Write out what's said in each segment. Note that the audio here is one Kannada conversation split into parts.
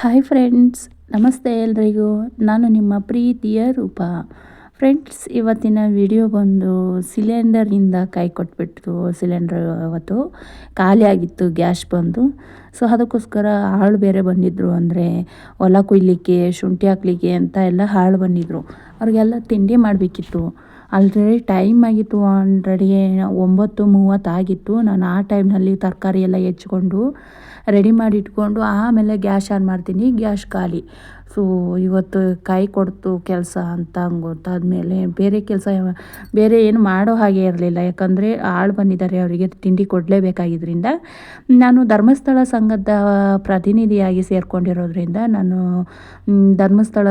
ಹಾಯ್ ಫ್ರೆಂಡ್ಸ್ ನಮಸ್ತೆ ಎಲ್ರಿಗೂ. ನಾನು ನಿಮ್ಮ ಪ್ರೀತಿಯ ರೂಪ. ಫ್ರೆಂಡ್ಸ್ ಇವತ್ತಿನ ವಿಡಿಯೋ ಬಂದು ಸಿಲಿಂಡರಿಂದ ಕೈ ಕೊಟ್ಬಿಟ್ಟು ಸಿಲಿಂಡರ್ ಅವತ್ತು ಖಾಲಿ ಆಗಿತ್ತು, ಗ್ಯಾಸ್ ಬಂದು. ಸೊ ಅದಕ್ಕೋಸ್ಕರ ಹಾಳು ಬೇರೆ ಬಂದಿದ್ದರು ಅಂದರೆ ಹೊಲ ಕೊಯ್ಲಿಕ್ಕೆ, ಶುಂಠಿ ಹಾಕ್ಲಿಕ್ಕೆ ಅಂತ ಎಲ್ಲ ಹಾಳು ಬಂದಿದ್ದರು ಅವ್ರಿಗೆಲ್ಲ ತಿಂಡಿ ಮಾಡಬೇಕಿತ್ತು. ಆಲ್ರೆಡಿ ಟೈಮ್ ಆಗಿತ್ತು ಆಲ್ರೆಡಿ ಒಂಬತ್ತು ಮೂವತ್ತಾಗಿತ್ತು ನಾನು ಆ ಟೈಮ್ನಲ್ಲಿ ತರಕಾರಿ ಎಲ್ಲ ಹೆಚ್ಕೊಂಡು ರೆಡಿ ಮಾಡಿ ಇಟ್ಕೊಂಡು ಆಮೇಲೆ ಗ್ಯಾಸ್ ಆನ್ ಮಾಡ್ತೀನಿ. ಗ್ಯಾಸ್ ಖಾಲಿ. ಸೊ ಇವತ್ತು ಕೈ ಕೊಡ್ತು ಕೆಲಸ ಅಂತ ಗೊತ್ತಾದಮೇಲೆ ಬೇರೆ ಕೆಲಸ ಬೇರೆ ಏನು ಮಾಡೋ ಹಾಗೆ ಇರಲಿಲ್ಲ. ಯಾಕಂದರೆ ಆಳು ಬಂದಿದ್ದಾರೆ, ಅವರಿಗೆ ತಿಂಡಿ ಕೊಡಲೇಬೇಕಾಗಿದ್ದರಿಂದ ನಾನು ಧರ್ಮಸ್ಥಳ ಸಂಘದ ಪ್ರತಿನಿಧಿಯಾಗಿ ಸೇರ್ಕೊಂಡಿರೋದ್ರಿಂದ ನಾನು ಧರ್ಮಸ್ಥಳ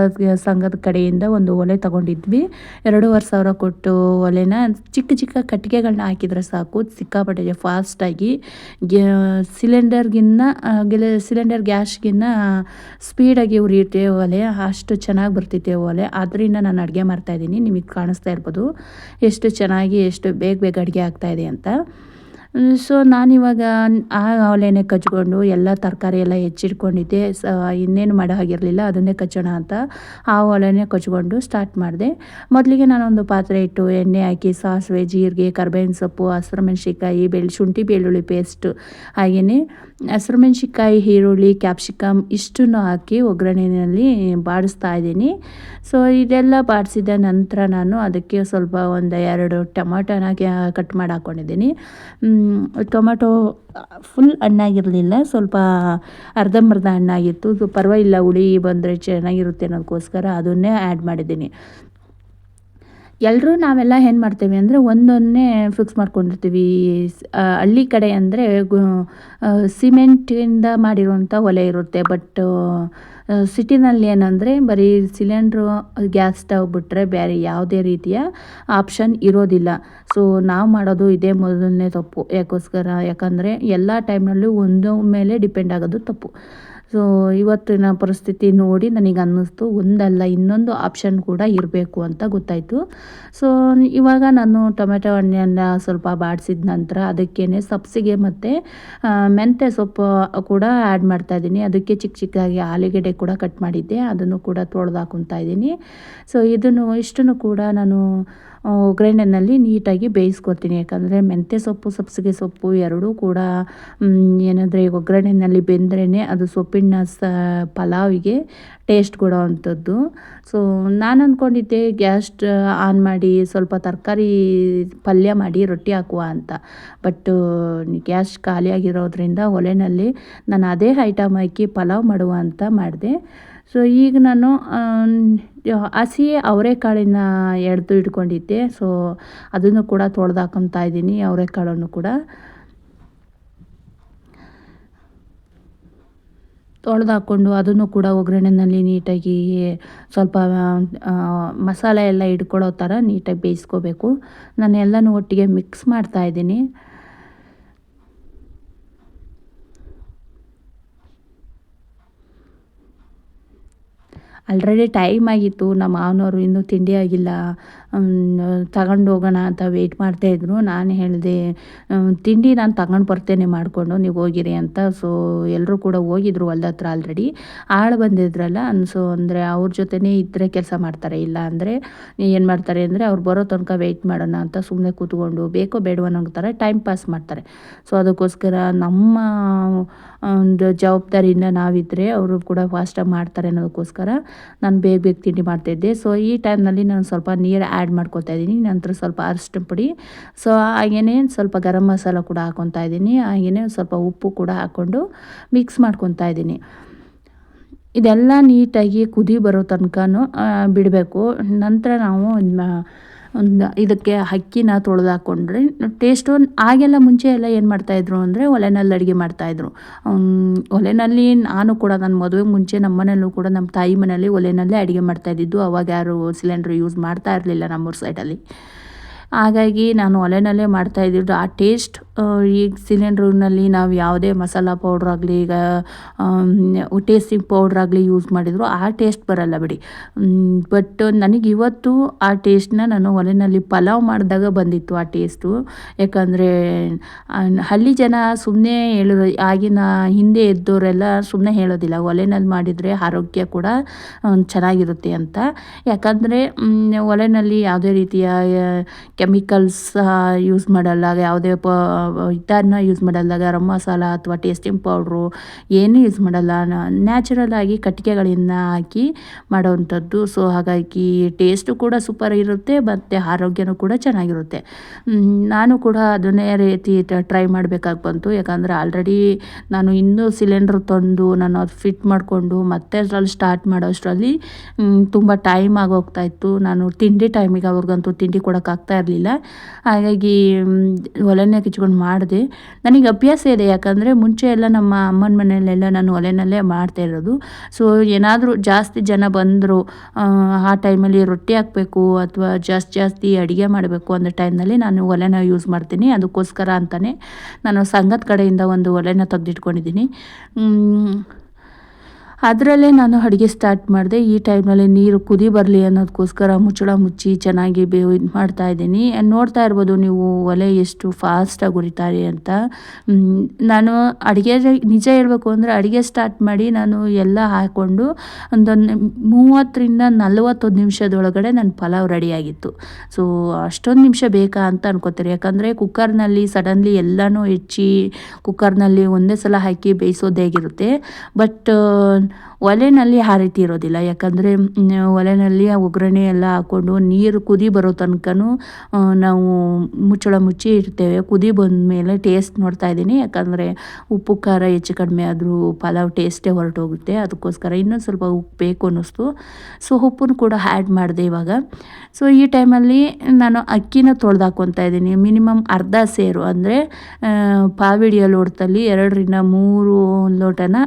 ಸಂಘದ ಕಡೆಯಿಂದ ಒಂದು ಒಲೆ ತಗೊಂಡಿದ್ವಿ. ಎರಡೂವರೆ ಸಾವಿರ ಕೊಟ್ಟು ಒಲೆನ ಚಿಕ್ಕ ಚಿಕ್ಕ ಕಟ್ಟಿಗೆಗಳನ್ನ ಹಾಕಿದರೆ ಸಾಕು. ಸಿಕ್ಕಾಪಟ್ಟೆ ಫಾಸ್ಟಾಗಿ ಸಿಲಿಂಡರ್ಗಿನ್ನ ಸಿಲಿಂಡರ್ ಗ್ಯಾಸ್ಗಿನ್ನ ಸ್ಪೀಡಾಗಿ ಉರಿಯುತ್ತೆ ಒಲೆ ಅಷ್ಟು ಚೆನ್ನಾಗಿ ಬರ್ತೈತೆ ಒಲೆ ಅದರಿಂದ ನಾನು ಅಡುಗೆ ಮಾಡ್ತಾಯಿದ್ದೀನಿ ನಿಮಗೆ ಕಾಣಿಸ್ತಾ ಇರ್ಬೋದು. ಎಷ್ಟು ಚೆನ್ನಾಗಿ, ಎಷ್ಟು ಬೇಗ ಬೇಗ ಅಡುಗೆ ಆಗ್ತಾಯಿದೆ ಅಂತ. ಸೊ ನಾನಿವಾಗ ಆ ಒಲೆನೇ ಕಚ್ಕೊಂಡು ಎಲ್ಲ ತರಕಾರಿ ಎಲ್ಲ ಹೆಚ್ಚಿಟ್ಕೊಂಡಿದ್ದೆ. ಸ, ಇನ್ನೇನು ಮಾಡೋ ಹಾಗಿರಲಿಲ್ಲ. ಅದನ್ನೇ ಕಚ್ಚೋಣ ಅಂತ ಆ ಒಲೆನೇ ಕಚ್ಕೊಂಡು ಸ್ಟಾರ್ಟ್ ಮಾಡಿದೆ. ಮೊದಲಿಗೆ ನಾನೊಂದು ಪಾತ್ರೆ ಇಟ್ಟು ಎಣ್ಣೆ ಹಾಕಿ, ಸಾಸಿವೆ, ಜೀರಿಗೆ, ಕರ್ಬೇವಿನ ಸೊಪ್ಪು, ಹಸಿರು ಮೆಣಸಿಕಾಯಿ ಬೆಳ್ಳಿ ಶುಂಠಿ, ಬೆಳ್ಳುಳ್ಳಿ ಪೇಸ್ಟು ಹಾಗೆಯೇ ಹಸಿರು ಮೆಣಸಿನ್ಕಾಯಿ, ಈರುಳ್ಳಿ ಕ್ಯಾಪ್ಸಿಕಮ್ ಇಷ್ಟನ್ನು ಹಾಕಿ ಒಗ್ಗರಣೆಯಲ್ಲಿ ಬಾಡಿಸ್ತಾ ಇದ್ದೀನಿ. ಸೊ ಇದೆಲ್ಲ ಬಾಡಿಸಿದ ನಂತರ ನಾನು ಅದಕ್ಕೆ ಸ್ವಲ್ಪ ಒಂದು ಎರಡು ಟೊಮೊಟೊನ ಕಟ್ ಮಾಡಿ ಹಾಕ್ಕೊಂಡಿದ್ದೀನಿ ಟೊಮೊಟೊ ಫುಲ್ ಹಣ್ಣಾಗಿರಲಿಲ್ಲ, ಸ್ವಲ್ಪ ಅರ್ಧಂಬರ್ಧ ಹಣ್ಣಾಗಿತ್ತು. ಪರವಾಗಿಲ್ಲ, ಹುಳಿ ಬಂದರೆ ಚೆನ್ನಾಗಿರುತ್ತೆ ಅನ್ನೋದಕ್ಕೋಸ್ಕರ ಅದನ್ನೇ ಆ್ಯಡ್ ಮಾಡಿದ್ದೀನಿ. ಎಲ್ಲರೂ ನಾವೆಲ್ಲ ಏನು ಮಾಡ್ತೀವಿ ಅಂದರೆ ಒಂದೊಂದೇ ಫಿಕ್ಸ್ ಮಾಡ್ಕೊಂಡಿರ್ತೀವಿ. ಹಳ್ಳಿ ಕಡೆ ಅಂದರೆ ಸಿಮೆಂಟಿಂದ ಮಾಡಿರುವಂಥ ಒಲೆ ಇರುತ್ತೆ. ಬಟ್ ಸಿಟಿನಲ್ಲಿ ಏನಂದರೆ ಬರೀ ಸಿಲಿಂಡ್ರು ಗ್ಯಾಸ್ ಸ್ಟವ್ ಬಿಟ್ಟರೆ ಬೇರೆ ಯಾವುದೇ ರೀತಿಯ ಆಪ್ಷನ್ ಇರೋದಿಲ್ಲ. ಸೊ ನಾವು ಮಾಡೋದು ಇದೇ ಮೊದಲನೇ ತಪ್ಪು. ಯಾಕೋಸ್ಕರ ಯಾಕಂದರೆ ಎಲ್ಲ ಟೈಮ್ನಲ್ಲೂ ಒಂದು ಮೇಲೆ ಡಿಪೆಂಡ್ ಆಗೋದು ತಪ್ಪು. ಸೊ ಇವತ್ತಿನ ಪರಿಸ್ಥಿತಿ ನೋಡಿ ನನಗೆ ಅನ್ನಿಸ್ತು. ಒಂದಲ್ಲ, ಇನ್ನೊಂದು ಆಪ್ಷನ್ ಕೂಡ ಇರಬೇಕು ಅಂತ ಗೊತ್ತಾಯಿತು. ಸೊ ಇವಾಗ ನಾನು ಟೊಮೆಟೊ ಹಣ್ಣನ್ನು ಸ್ವಲ್ಪ ಬಾಡಿಸಿದ ನಂತರ ಅದಕ್ಕೇನೆ ಸಬ್ಸಿಗೆ ಮತ್ತು ಮೆಂತ್ಯ ಸೊಪ್ಪು ಕೂಡ ಆ್ಯಡ್ ಮಾಡ್ತಾಯಿದ್ದೀನಿ ಅದಕ್ಕೆ ಚಿಕ್ಕ ಚಿಕ್ಕದಾಗಿ ಆಲೂಗೆಡ್ಡೆ ಕೂಡ ಕಟ್ ಮಾಡಿದ್ದೆ. ಅದನ್ನು ಕೂಡ ತೊಳೆದು ಹಾಕೊತಾ ಇದ್ದೀನಿ. ಸೊ ಇದನ್ನು, ಇಷ್ಟನ್ನು ಕೂಡ ನಾನು ಒಗ್ಗರಣೆನಲ್ಲಿ ನೀಟಾಗಿ ಬೇಯಿಸ್ಕೊತೀನಿ ಯಾಕಂದರೆ ಮೆಂತ್ಯ ಸೊಪ್ಪು ಸಬ್ಸಿಗೆ ಸೊಪ್ಪು ಎರಡೂ ಕೂಡ ಏನಂದರೆ ಒಗ್ಗರಣೆಯಲ್ಲಿ ಬೆಂದ್ರೇ ಅದು ಸೊಪ್ಪಿನ ಸ, ಪಲಾವಿಗೆ ಟೇಸ್ಟ್ ಕೊಡೋ ಅಂಥದ್ದು ಸೊ, ನಾನು ಅಂದ್ಕೊಂಡಿದ್ದೆ ಗ್ಯಾಸ್ ಆನ್ ಮಾಡಿ ಸ್ವಲ್ಪ ತರಕಾರಿ ಪಲ್ಯ ಮಾಡಿ ರೊಟ್ಟಿ ಹಾಕುವ ಅಂತ. ಬಟ್, ಗ್ಯಾಸ್ ಖಾಲಿಯಾಗಿರೋದ್ರಿಂದ ಒಲೆಯಲ್ಲಿ ನಾನು ಅದೇ ಐಟಮ್ ಹಾಕಿ ಪಲಾವ್ ಮಾಡುವ ಅಂತ ಮಾಡಿದೆ. ಸೊ, ಈಗ ನಾನು ಹಸಿ ಅವರೆಕಾಳಿನ ಎಡ್ದು ಇಟ್ಕೊಂಡಿದ್ದೆ. ಸೊ ಅದನ್ನು ಕೂಡ ತೊಳೆದು ಹಾಕೊತಾ ಇದ್ದೀನಿ, ಅವರೆಕಾಳನ್ನು ಕೂಡ. ತೊಳೆದು ಹಾಕ್ಕೊಂಡು ಅದನ್ನು ಕೂಡ ಒಗ್ಗರಣೆನಲ್ಲಿ ನೀಟಾಗಿ, ಸ್ವಲ್ಪ ಮಸಾಲೆ ಎಲ್ಲ ಇಟ್ಕೊಳ್ಳೋ ಥರ ನೀಟಾಗಿ ಬೇಯಿಸ್ಕೋಬೇಕು. ನಾನು ಎಲ್ಲನೂ ಒಟ್ಟಿಗೆ ಮಿಕ್ಸ್ ಮಾಡ್ತಾಯಿದ್ದೀನಿ ಆಲ್ರೆಡಿ ಟೈಮ್ ಆಗಿತ್ತು, ನಮ್ಮ ಮಾವನವರು ಇನ್ನೂ ತಿಂಡಿ ಆಗಿಲ್ಲ ತಗೊಂಡು ಹೋಗೋಣ ಅಂತ ವೆಯ್ಟ್ ಮಾಡ್ತಾಯಿದ್ರು ನಾನು ಹೇಳಿದೆ ತಿಂಡಿ ನಾನು ತಗೊಂಡು ಬರ್ತೇನೆ ಮಾಡಿಕೊಂಡು, ನೀವು ಹೋಗಿರಿ ಅಂತ. ಸೊ ಎಲ್ಲರೂ ಕೂಡ ಹೋಗಿದ್ರು ಹೊಲ್ದ ಹತ್ರ ಆಲ್ರೆಡಿ ಆಳು ಬಂದಿದ್ರಲ್ಲ ಅನ್ಸೋ ಅಂದರೆ ಅವ್ರ ಜೊತೆನೇ ಇದ್ದರೆ ಕೆಲಸ ಮಾಡ್ತಾರೆ. ಇಲ್ಲ ಅಂದರೆ ಏನು ಮಾಡ್ತಾರೆ ಅಂದರೆ ಅವ್ರು ಬರೋ ತನಕ ವೆಯ್ಟ್ ಮಾಡೋಣ ಅಂತ ಸುಮ್ಮನೆ ಕೂತ್ಕೊಂಡು, ಬೇಕೋ ಬೇಡವೋ ಅನ್ನೋ ಥರ ಟೈಮ್ ಪಾಸ್ ಮಾಡ್ತಾರೆ. ಸೊ ಅದಕ್ಕೋಸ್ಕರ ನಮ್ಮ ಒಂದು ಜವಾಬ್ದಾರಿಯಿಂದ ನಾವಿದ್ದರೆ ಅವರು ಕೂಡ ಫಾಸ್ಟಾಗಿ ಮಾಡ್ತಾರೆ ಅನ್ನೋದಕ್ಕೋಸ್ಕರ ನಾನು ಬೇಗ ಬೇಗ ತಿಂಡಿ ಮಾಡ್ತಾಯಿದ್ದೆ ಸೊ ಈ ಟೈಮ್ನಲ್ಲಿ ನಾನು ಸ್ವಲ್ಪ ನೀರು ಆ್ಯಡ್ ಮಾಡ್ಕೊತಾ ಇದ್ದೀನಿ. ನಂತರ ಸ್ವಲ್ಪ ಅರಿಶಿನ ಪುಡಿ. ಸೊ ಹಾಗೆಯೇ ಸ್ವಲ್ಪ ಗರಂ ಮಸಾಲ ಕೂಡ ಹಾಕೊತಾ ಇದ್ದೀನಿ. ಹಾಗೆಯೇ ಸ್ವಲ್ಪ ಉಪ್ಪು ಕೂಡ ಹಾಕ್ಕೊಂಡು ಮಿಕ್ಸ್ ಮಾಡ್ಕೊತಾ ಇದ್ದೀನಿ. ಇದೆಲ್ಲ ನೀಟಾಗಿ ಕುದಿ ಬರೋ ತನಕ ಬಿಡಬೇಕು. ನಂತರ ನಾವು ಒಂದು ಇದಕ್ಕೆ ಅಕ್ಕಿನ ತೊಳೆದು ಹಾಕ್ಕೊಂಡ್ರೆ ಟೇಸ್ಟು ಆಗೆಲ್ಲ ಮುಂಚೆ ಎಲ್ಲ ಏನು ಮಾಡ್ತಾಯಿದ್ರು ಅಂದರೆ ಒಲೆನಲ್ಲಿ ಅಡುಗೆ ಮಾಡ್ತಾಯಿದ್ರು ಒಲೆನಲ್ಲಿ ನಾನು ಕೂಡ ನನ್ನ ಮದುವೆ ಮುಂಚೆ ನಮ್ಮ ಮನೆಯಲ್ಲೂ ಕೂಡ ನಮ್ಮ ತಾಯಿ ಮನೆಯಲ್ಲಿ ಒಲೆನಲ್ಲೇ ಅಡುಗೆ ಮಾಡ್ತಾಯಿದ್ದಿದ್ದು ಅವಾಗ ಯಾರು ಸಿಲಿಂಡ್ರ್ ಯೂಸ್ ಮಾಡ್ತಾ ಇರಲಿಲ್ಲ ನಮ್ಮೂರ ಸೈಡಲ್ಲಿ ಹಾಗಾಗಿ ನಾನು ಒಲೆಯಲ್ಲೇ ಮಾಡ್ತಾ ಇದ್ದಿದ್ದು ಆ ಟೇಸ್ಟ್ ಈಗ ಸಿಲಿಂಡ್ರ್ನಲ್ಲಿ ನಾವು ಯಾವುದೇ ಮಸಾಲ ಪೌಡ್ರ್ ಆಗಲಿ, ಈಗ ಟೇಸ್ಟಿಂಗ್ ಪೌಡ್ರ್ ಆಗಲಿ ಯೂಸ್ ಮಾಡಿದ್ರು, ಆ ಟೇಸ್ಟ್ ಬರಲ್ಲ ಬಿಡಿ. ಬಟ್ ನನಗೆ ಇವತ್ತು ಆ ಟೇಸ್ಟ್ನ ನಾನು ಒಲೆನಲ್ಲಿ ಪಲಾವ್ ಮಾಡಿದಾಗ ಬಂದಿತ್ತು ಆ ಟೇಸ್ಟು ಯಾಕಂದರೆ ಹಳ್ಳಿ ಜನ ಸುಮ್ಮನೆ ಹೇಳೋದು ಆಗಿನ ಹಿಂದೆ ಎದ್ದವರೆಲ್ಲ ಸುಮ್ಮನೆ ಹೇಳೋದಿಲ್ಲ. ಒಲೆನಲ್ಲಿ ಮಾಡಿದರೆ ಆರೋಗ್ಯ ಕೂಡ ಚೆನ್ನಾಗಿರುತ್ತೆ ಅಂತ. ಯಾಕಂದರೆ ಒಲೆನಲ್ಲಿ ಯಾವುದೇ ರೀತಿಯ ಕೆಮಿಕಲ್ಸ್ ಯೂಸ್ ಮಾಡಲ್ಲ ಯಾವುದೇ ಪ ಇದನ್ನ ಯೂಸ್ ಮಾಡಲ್ಲ ಗರಂ ಮಸಾಲ ಅಥವಾ ಟೇಸ್ಟಿಂಗ್ ಪೌಡ್ರು ಏನೂ ಯೂಸ್ ಮಾಡಲ್ಲ. ನ್ಯಾಚುರಲ್ ಆಗಿ ಕಟ್ಟಿಗೆಗಳಿಂದ ಹಾಕಿ ಮಾಡೋವಂಥದ್ದು. ಸೊ ಹಾಗಾಗಿ ಟೇಸ್ಟು ಕೂಡ ಸೂಪರ್ ಇರುತ್ತೆ, ಮತ್ತು ಆರೋಗ್ಯನೂ ಕೂಡ ಚೆನ್ನಾಗಿರುತ್ತೆ. ನಾನು ಕೂಡ ಅದನ್ನೇ ರೀತಿ ಟ್ರೈ ಮಾಡಬೇಕಾಗಿ ಬಂತು. ಯಾಕಂದರೆ ಆಲ್ರೆಡಿ ನಾನು ಇನ್ನೂ ಸಿಲಿಂಡ್ರ್ ತಂದು, ನಾನು ಅದು ಫಿಟ್ ಮಾಡಿಕೊಂಡು, ಮತ್ತೆ ಅದರಲ್ಲಿ ಸ್ಟಾರ್ಟ್ ಮಾಡೋಷ್ಟರಲ್ಲಿ ತುಂಬ ಟೈಮ್ ಆಗೋಗ್ತಾ ಇತ್ತು. ನಾನು ತಿಂಡಿ ಟೈಮಿಗೆ ಅವ್ರಿಗಂತೂ ತಿಂಡಿ ಕೊಡೋಕ್ಕಾಗ್ತಾ ಹಾಗಾಗಿ ಒಲೆನೇ ಕಿಚ್ಕೊಂಡು ಮಾಡಿದೆ. ನನಗೆ ಅಭ್ಯಾಸ ಇದೆ, ಯಾಕಂದರೆ ಮುಂಚೆ ಎಲ್ಲ ನಮ್ಮ ಅಮ್ಮನ ಮನೆಯಲ್ಲೆಲ್ಲ ನಾನು ಒಲೆನಲ್ಲೇ ಮಾಡ್ತಾ ಇರೋದು. ಸೊ ಏನಾದರೂ ಜಾಸ್ತಿ ಜನ ಬಂದರು, ಆ ಟೈಮಲ್ಲಿ ರೊಟ್ಟಿ ಹಾಕಬೇಕು ಅಥವಾ ಜಾಸ್ತಿ ಜಾಸ್ತಿ ಅಡುಗೆ ಮಾಡಬೇಕು ಅಂದ ಟೈಮ್ನಲ್ಲಿ ನಾನು ಒಲೆನ ಯೂಸ್ ಮಾಡ್ತೀನಿ. ಅದಕ್ಕೋಸ್ಕರ ಅಂತಲೇ ನಾನು ಸಂಘದ ಕಡೆಯಿಂದ ಒಂದು ಒಲೆನ ತೆಗೆದಿಟ್ಕೊಂಡಿದ್ದೀನಿ. ಅದರಲ್ಲೇ ನಾನು ಅಡುಗೆ ಸ್ಟಾರ್ಟ್ ಮಾಡಿದೆ. ಈ ಟೈಮ್ನಲ್ಲಿ ನೀರು ಕುದಿ ಬರಲಿ ಅನ್ನೋದಕ್ಕೋಸ್ಕರ ಮುಚ್ಚಳ ಮುಚ್ಚಿ ಚೆನ್ನಾಗಿ ಬೇ ಇದು ಮಾಡ್ತಾ ಇದ್ದೀನಿ. ನೋಡ್ತಾ ಇರ್ಬೋದು ನೀವು ಒಲೆ ಎಷ್ಟು ಫಾಸ್ಟಾಗಿ ಉರಿತಾರೆ ಅಂತ. ನಾನು ಅಡುಗೆ ನಿಜ ಹೇಳಬೇಕು ಅಂದರೆ ಅಡುಗೆ ಸ್ಟಾರ್ಟ್ ಮಾಡಿ ನಾನು ಎಲ್ಲ ಹಾಕ್ಕೊಂಡು ಒಂದೊಂದು ಮೂವತ್ತರಿಂದ ನಲ್ವತ್ತೊಂದು ನಿಮಿಷದೊಳಗಡೆ ನನ್ನ ಪಲಾವ್ ರೆಡಿಯಾಗಿತ್ತು ಸೊ ಅಷ್ಟೊಂದು ನಿಮಿಷ ಬೇಕಾ ಅಂತ ಅನ್ಕೋತೀರಿ. ಯಾಕಂದರೆ ಕುಕ್ಕರ್ನಲ್ಲಿ ಸಡನ್ಲಿ ಎಲ್ಲನೂ ಹೆಚ್ಚಿ ಕುಕ್ಕರ್ನಲ್ಲಿ ಒಂದೇ ಸಲ ಹಾಕಿ ಬೇಯಿಸೋದೇ ಆಗಿರುತ್ತೆ ಬಟ್ on ಒಲೆಯಲ್ಲಿ ಆ ರೀತಿ ಇರೋದಿಲ್ಲ. ಯಾಕಂದರೆ ಒಲೆಯಲ್ಲಿ ಆ ಒಗ್ಗರಣೆ ಎಲ್ಲ ಹಾಕ್ಕೊಂಡು ನೀರು ಕುದಿ ಬರೋ ತನಕನೂ ನಾವು ಮುಚ್ಚಳ ಮುಚ್ಚಿ ಇರ್ತೇವೆ. ಕುದಿ ಬಂದಮೇಲೆ ಟೇಸ್ಟ್ ನೋಡ್ತಾ ಇದ್ದೀನಿ. ಯಾಕಂದರೆ, ಉಪ್ಪು, ಖಾರ ಹೆಚ್ಚು ಕಡಿಮೆ ಆದರೂ ಪಲಾವ್ ಟೇಸ್ಟೇ ಹೊರಟೋಗುತ್ತೆ. ಅದಕ್ಕೋಸ್ಕರ ಇನ್ನೊಂದು ಸ್ವಲ್ಪ ಉಪ್ಪು ಬೇಕು ಅನ್ನಿಸ್ತು. ಸೊ ಉಪ್ಪನ್ನು ಕೂಡ ಆ್ಯಡ್ ಮಾಡಿದೆ ಇವಾಗ. ಸೊ ಈ ಟೈಮಲ್ಲಿ ನಾನು ಅಕ್ಕಿನ ತೊಳೆದಾಕೊತಾ ಇದ್ದೀನಿ. ಮಿನಿಮಮ್ ಅರ್ಧ ಸೇರು. ಅಂದರೆ ಪಾವಿಡಿಯ ಲೋಟದಲ್ಲಿ ಎರಡರಿಂದ ಮೂರು ಲೋಟನ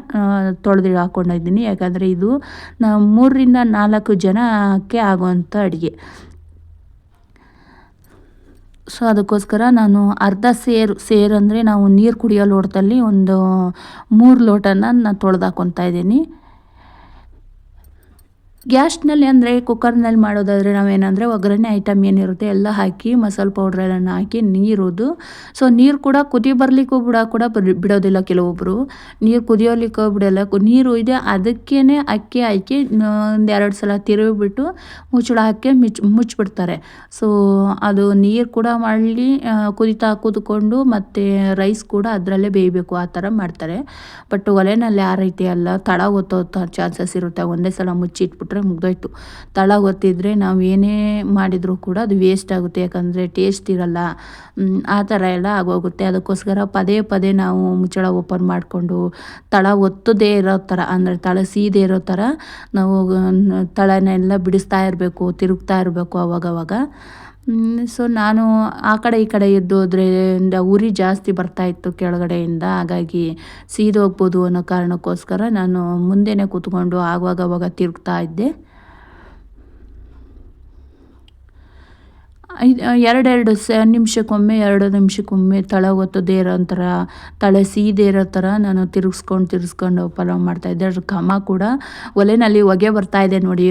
ತೊಳೆದು ಹಾಕ್ಕೊಂಡಿದ್ದೀನಿ ಯಾಕಂದರೆ ಇದು ನಾವು ಮೂರರಿಂದ ನಾಲ್ಕು ಜನಕ್ಕೆ ಆಗುವಂಥ ಅಡುಗೆ. ಸೊ ಅದಕ್ಕೋಸ್ಕರ ನಾನು ಅರ್ಧ ಸೇರು ಸೇರು ಅಂದರೆ ನಾವು ನೀರು ಕುಡಿಯೋ ಲೋಟದಲ್ಲಿ ಒಂದು ಮೂರು ಲೋಟನ ನಾನು ತೊಳೆದಾಕೊತಾ ಇದ್ದೀನಿ. ಗ್ಯಾಸ್ನಲ್ಲಿ ಅಂದರೆ ಕುಕ್ಕರ್ನಲ್ಲಿ ಮಾಡೋದಾದರೆ ನಾವೇನಂದರೆ ಒಗ್ಗರಣೆ ಐಟಮ್ ಏನಿರುತ್ತೆ ಎಲ್ಲ ಹಾಕಿ ಮಸಾಲೆ ಪೌಡ್ರೆಲ್ಲ ಹಾಕಿ ನೀರುದು. ಸೊ, ನೀರು ಕೂಡ ಕುದಿ ಬರಲಿಕ್ಕೂ ಬಿಡ ಕೂಡ ಬಿಡೋದಿಲ್ಲ ಕೆಲವೊಬ್ಬರು ನೀರು ಕುದಿಯೋಲಿಕ್ಕೂ ಬಿಡೋಲ್ಲ. ನೀರು ಇದೆ ಅದಕ್ಕೇ ಅಕ್ಕಿ ಹಾಕಿ ಒಂದು ಎರಡು ಸಲ ತಿರುವಿಬಿಟ್ಟು ಮುಚ್ಚಳ ಹಾಕಿ ಮಿಚ್ ಮುಚ್ಚಿಬಿಡ್ತಾರೆ ಸೊ, ಅದು ನೀರು ಕೂಡ ಮಾಡಲಿ ಕುದಿತಾ ಕುದ್ಕೊಂಡು ಮತ್ತು ರೈಸ್ ಕೂಡ ಅದರಲ್ಲೇ ಬೇಯಬೇಕು ಆ ಥರ ಮಾಡ್ತಾರೆ. ಬಟ್ ಒಲೆನಲ್ಲಿ ಆ ರೀತಿ ಅಲ್ಲ. ತಡ ಒತ್ತೋ ಚಾನ್ಸಸ್ ಇರುತ್ತೆ. ಒಂದೇ ಸಲ ಮುಚ್ಚಿಟ್ಬಿಟ್ಟು ಬಿಟ್ರೆ ಮುಗ್ದೋಯ್ತು. ತಳ ಗೊತ್ತಿದ್ರೆ ನಾವು ಏನೇ ಮಾಡಿದರೂ ಕೂಡ ಅದು ವೇಸ್ಟ್ ಆಗುತ್ತೆ, ಯಾಕಂದರೆ ಟೇಸ್ಟ್ ಇರಲ್ಲ. ಆ ಥರ ಎಲ್ಲ ಆಗೋಗುತ್ತೆ. ಅದಕ್ಕೋಸ್ಕರ ಪದೇ ಪದೇ ನಾವು ಮುಚ್ಚಳ ಓಪನ್ ಮಾಡಿಕೊಂಡು ತಳ ಒತ್ತದೇ ಇರೋ ಥರ, ಅಂದರೆ ತಳ ಸೀದೇ ಇರೋ ಥರ ನಾವು ತಳನೆಲ್ಲ ಬಿಡಿಸ್ತಾ ಇರಬೇಕು, ತಿರುಗ್ತಾ ಇರಬೇಕು ಅವಾಗವಾಗ. ಸೊ ನಾನು ಆ ಕಡೆ ಈ ಕಡೆ ಎದ್ದೋದ್ರಿಂದ ಉರಿ ಜಾಸ್ತಿ ಬರ್ತಾಯಿತ್ತು ಕೆಳಗಡೆಯಿಂದ. ಹಾಗಾಗಿ ಸೀದೋಗ್ಬೋದು ಅನ್ನೋ ಕಾರಣಕ್ಕೋಸ್ಕರ ನಾನು ಮುಂದೆಯೇ ಕೂತ್ಕೊಂಡು ಆಗುವಾಗ ಅವಾಗ ತಿರುಗ್ತಾ ಇದ್ದೆ. ಎರಡೆರಡು ಸ, ನಿಮಿಷಕ್ಕೊಮ್ಮೆ, ಎರಡು ನಿಮಿಷಕ್ಕೊಮ್ಮೆ ತಳ ಒತ್ತದೇ ಇರೋ ಥರ ತಳೆ ಸೀದೇ ಇರೋ ಥರ ನಾನು ತಿರುಗಿಸ್ಕೊಂಡು ತಿರುಗಿಸ್ಕೊಂಡು ಪಲಾವ್ ಮಾಡ್ತಾಯಿದ್ದೆ ಅದ್ರ ಘಮ ಕೂಡ ಒಲೆಯಲ್ಲಿ ಹೊಗೆ ಬರ್ತಾಯಿದೆ ನೋಡಿ.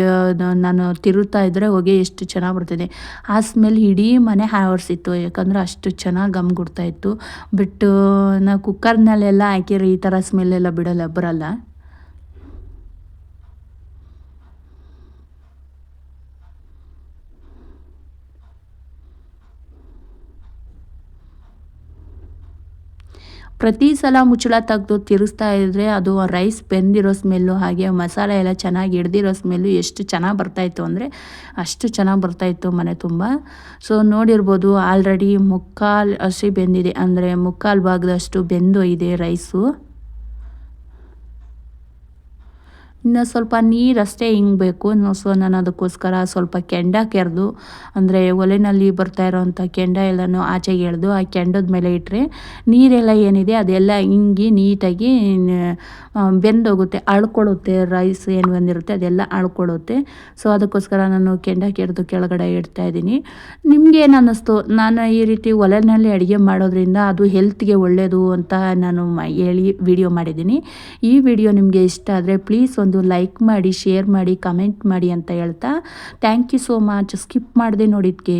ನಾನು ತಿರುತ್ತಾ ಇದ್ದರೆ ಹೊಗೆ ಎಷ್ಟು ಚೆನ್ನಾಗಿ ಬರ್ತಿದೆ. ಆ ಸ್ಮೆಲ್ ಇಡೀ ಮನೆ ಆವರಿಸಿತ್ತು ಯಾಕಂದರೆ ಅಷ್ಟು ಚೆನ್ನಾಗಿ ಗಮ್ ಇತ್ತು. ಬಟ್ ನಾವು ಕುಕ್ಕರ್ನಲ್ಲೆಲ್ಲ ಹಾಕಿರೋ ಈ ಥರ ಸ್ಮೆಲ್ಲೆಲ್ಲ ಬಿಡೋಲ್ಲ, ಬರಲ್ಲ. ಪ್ರತಿ ಸಲ ಮುಚ್ಚಳ ತೆಗೆದು ತಿರುಗಿಸ್ತಾ ಇದ್ದರೆ ಅದು ರೈಸ್ ಬೆಂದಿರೋ ಸ್ಮೆಲ್ಲು ಹಾಗೆ ಮಸಾಲೆ ಎಲ್ಲ ಚೆನ್ನಾಗಿ ಹಿಡ್ದಿರೋ ಸ್ಮೆಲ್ಲು ಎಷ್ಟು ಚೆನ್ನಾಗಿ ಬರ್ತಾಯಿತ್ತು ಅಂದರೆ ಅಷ್ಟು ಚೆನ್ನಾಗಿ ಬರ್ತಾಯಿತ್ತು ಮನೆ ತುಂಬ. ಸೊ ನೋಡಿರ್ಬೋದು ಆಲ್ರೆಡಿ ಮುಕ್ಕಾಲು ಹಸಿ ಬೆಂದಿದೆ ಅಂದರೆ ಮುಕ್ಕಾಲು ಭಾಗದಷ್ಟು ಬೆಂದು ಇದೆ ರೈಸು ಇನ್ನು ಸ್ವಲ್ಪ ನೀರಷ್ಟೇ ಹಿಂಗಬೇಕು ಸೊ ನಾನು ಅದಕ್ಕೋಸ್ಕರ ಸ್ವಲ್ಪ ಕೆಂಡ ಕೆರೆದು, ಅಂದರೆ ಒಲೆನಲ್ಲಿ ಬರ್ತಾ ಇರೋವಂಥ ಕೆಂಡ ಎಲ್ಲನೂ ಆಚೆಗೆ ಎಳೆದು ಆ ಕೆಂಡದ ಮೇಲೆ ಇಟ್ಟರೆ ನೀರೆಲ್ಲ ಏನಿದೆ ಅದೆಲ್ಲ ಹಿಂಗಿ ನೀಟಾಗಿ ಬೆಂದೋಗುತ್ತೆ ಅಳ್ಕೊಳ್ಳುತ್ತೆ ರೈಸ್ ಏನು ಬಂದಿರುತ್ತೆ ಅದೆಲ್ಲ ಅಳ್ಕೊಳ್ಳುತ್ತೆ ಸೊ ಅದಕ್ಕೋಸ್ಕರ ನಾನು ಕೆಂಡ ಕೆರೆದು ಕೆಳಗಡೆ ಇಡ್ತಾ ಇದ್ದೀನಿ. ನಿಮಗೇನು ಅನ್ನಿಸ್ತು? ನಾನು ಈ ರೀತಿ ಒಲೆನಲ್ಲಿ ಅಡುಗೆ ಮಾಡೋದ್ರಿಂದ ಅದು ಹೆಲ್ತ್ಗೆ ಒಳ್ಳೆಯದು ಅಂತ ನಾನು ಹೇಳಿ ವಿಡಿಯೋ ಮಾಡಿದ್ದೀನಿ. ಈ ವಿಡಿಯೋ ನಿಮಗೆ ಇಷ್ಟ ಆದರೆ ಪ್ಲೀಸ್ ಒಂದು ಲೈಕ್ ಮಾಡಿ ಶೇರ್ ಮಾಡಿ ಕಮೆಂಟ್ ಮಾಡಿ ಅಂತ ಹೇಳ್ತಾ thank you so much skip ಮಾಡಿದೆ ನೋಡಿದ್ದಕ್ಕೆ